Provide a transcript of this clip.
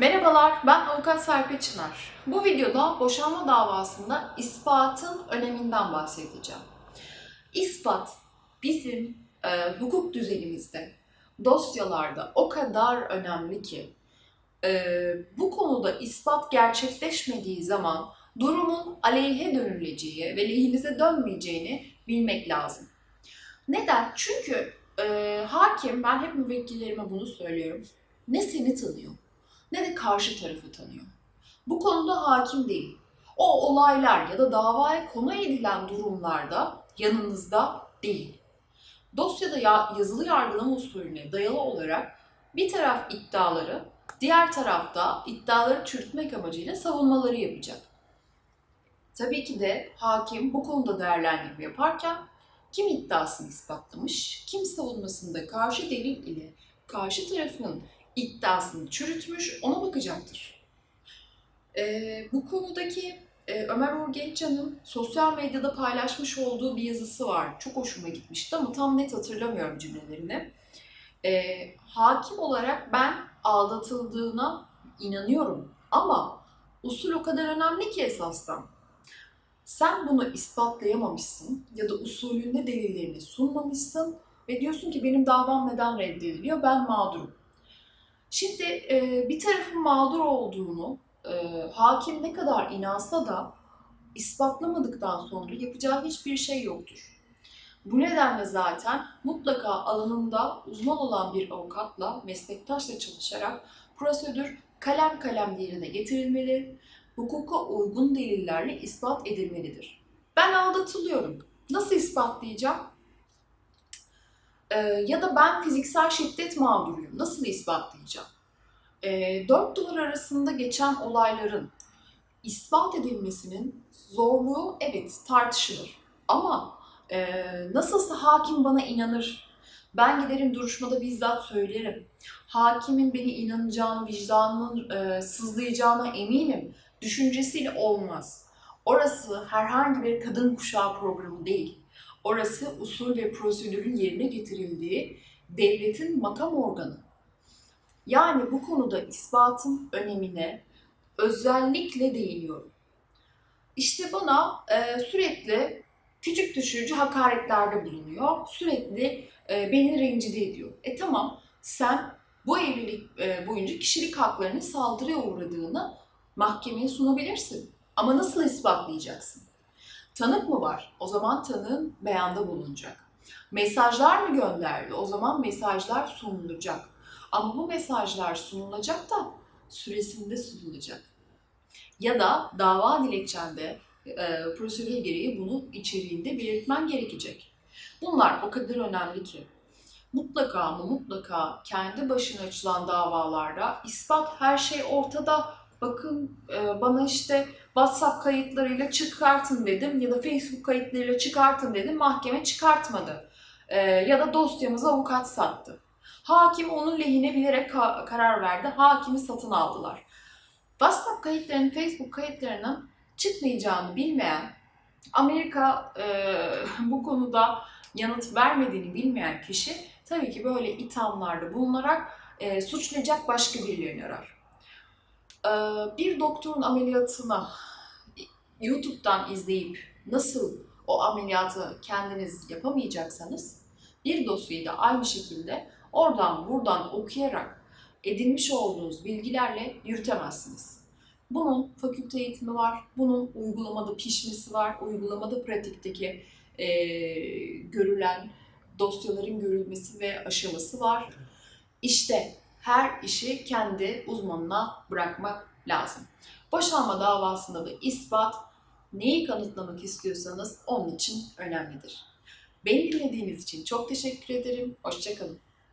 Merhabalar, ben Avukat Serpil Çınar. Bu videoda boşanma davasında ispatın öneminden bahsedeceğim. İspat bizim e, hukuk düzenimizde, dosyalarda o kadar önemli ki e, bu konuda ispat gerçekleşmediği zaman durumun aleyhe dönüleceği ve lehinize dönmeyeceğini bilmek lazım. Neden? Çünkü e, hakim, ben hep müvekkillerime bunu söylüyorum, ne seni tanıyor ne de karşı tarafı tanıyor. Bu konuda hakim değil. O olaylar ya da davaya konu edilen durumlarda yanınızda değil. Dosyada ya, yazılı yargılama usulüne dayalı olarak bir taraf iddiaları, diğer tarafta iddiaları çürütmek amacıyla savunmaları yapacak. Tabii ki de hakim bu konuda değerlendirme yaparken kim iddiasını ispatlamış, kim savunmasında karşı delil ile karşı tarafın iddiasını çürütmüş, ona bakacaktır. Ee, bu konudaki e, Ömer Uğur Gençcan'ın sosyal medyada paylaşmış olduğu bir yazısı var. Çok hoşuma gitmişti ama tam net hatırlamıyorum cümlelerini. Ee, hakim olarak ben aldatıldığına inanıyorum ama usul o kadar önemli ki esasdan. Sen bunu ispatlayamamışsın ya da usulünde delillerini sunmamışsın ve diyorsun ki benim davam neden reddediliyor, ben mağdurum. Şimdi e, bir tarafın mağdur olduğunu e, hakim ne kadar inansa da ispatlamadıktan sonra yapacağı hiçbir şey yoktur. Bu nedenle zaten mutlaka alanında uzman olan bir avukatla, meslektaşla çalışarak prosedür kalem kalem yerine getirilmeli, hukuka uygun delillerle ispat edilmelidir. Ben aldatılıyorum. Nasıl ispatlayacağım? Ee, ya da ben fiziksel şiddet mağduruyum. Nasıl ispatlayacağım? Ee, dört duvar arasında geçen olayların ispat edilmesinin zorluğu evet tartışılır. Ama e, nasılsa hakim bana inanır. Ben giderim duruşmada bizzat söylerim. Hakimin beni inanacağını, vicdanının e, sızlayacağına eminim. Düşüncesiyle olmaz. Orası herhangi bir kadın kuşağı programı değil. Orası usul ve prosedürün yerine getirildiği devletin makam organı. Yani bu konuda ispatın önemine özellikle değiniyorum. İşte bana e, sürekli küçük düşürücü hakaretlerde bulunuyor. Sürekli e, beni rencide ediyor. E tamam sen bu evlilik e, boyunca kişilik haklarının saldırıya uğradığını mahkemeye sunabilirsin. Ama nasıl ispatlayacaksın? Tanık mı var? O zaman tanığın beyanda bulunacak. Mesajlar mı gönderdi? O zaman mesajlar sunulacak. Ama bu mesajlar sunulacak da süresinde sunulacak. Ya da dava dilekçende e, prosedür gereği bunu içeriğinde belirtmen gerekecek. Bunlar o kadar önemli ki mutlaka ama mutlaka kendi başına açılan davalarda ispat her şey ortada. Bakın e, bana işte WhatsApp kayıtlarıyla çıkartın dedim ya da Facebook kayıtlarıyla çıkartın dedim mahkeme çıkartmadı. E, ya da dosyamızı avukat sattı. Hakim onun lehine bilerek ka- karar verdi. Hakimi satın aldılar. WhatsApp kayıtlarının, Facebook kayıtlarının çıkmayacağını bilmeyen, Amerika e, bu konuda yanıt vermediğini bilmeyen kişi tabii ki böyle ithamlarda bulunarak e, suçlayacak başka birilerini arar. E, bir doktorun ameliyatını YouTube'dan izleyip nasıl o ameliyatı kendiniz yapamayacaksanız bir dosyayı da aynı şekilde oradan buradan okuyarak edinmiş olduğunuz bilgilerle yürütemezsiniz. Bunun fakülte eğitimi var, bunun uygulamada pişmesi var, uygulamada pratikteki e, görülen dosyaların görülmesi ve aşaması var. İşte her işi kendi uzmanına bırakmak lazım. Boşanma davasında da ispat neyi kanıtlamak istiyorsanız onun için önemlidir. Beni dinlediğiniz için çok teşekkür ederim. Hoşçakalın.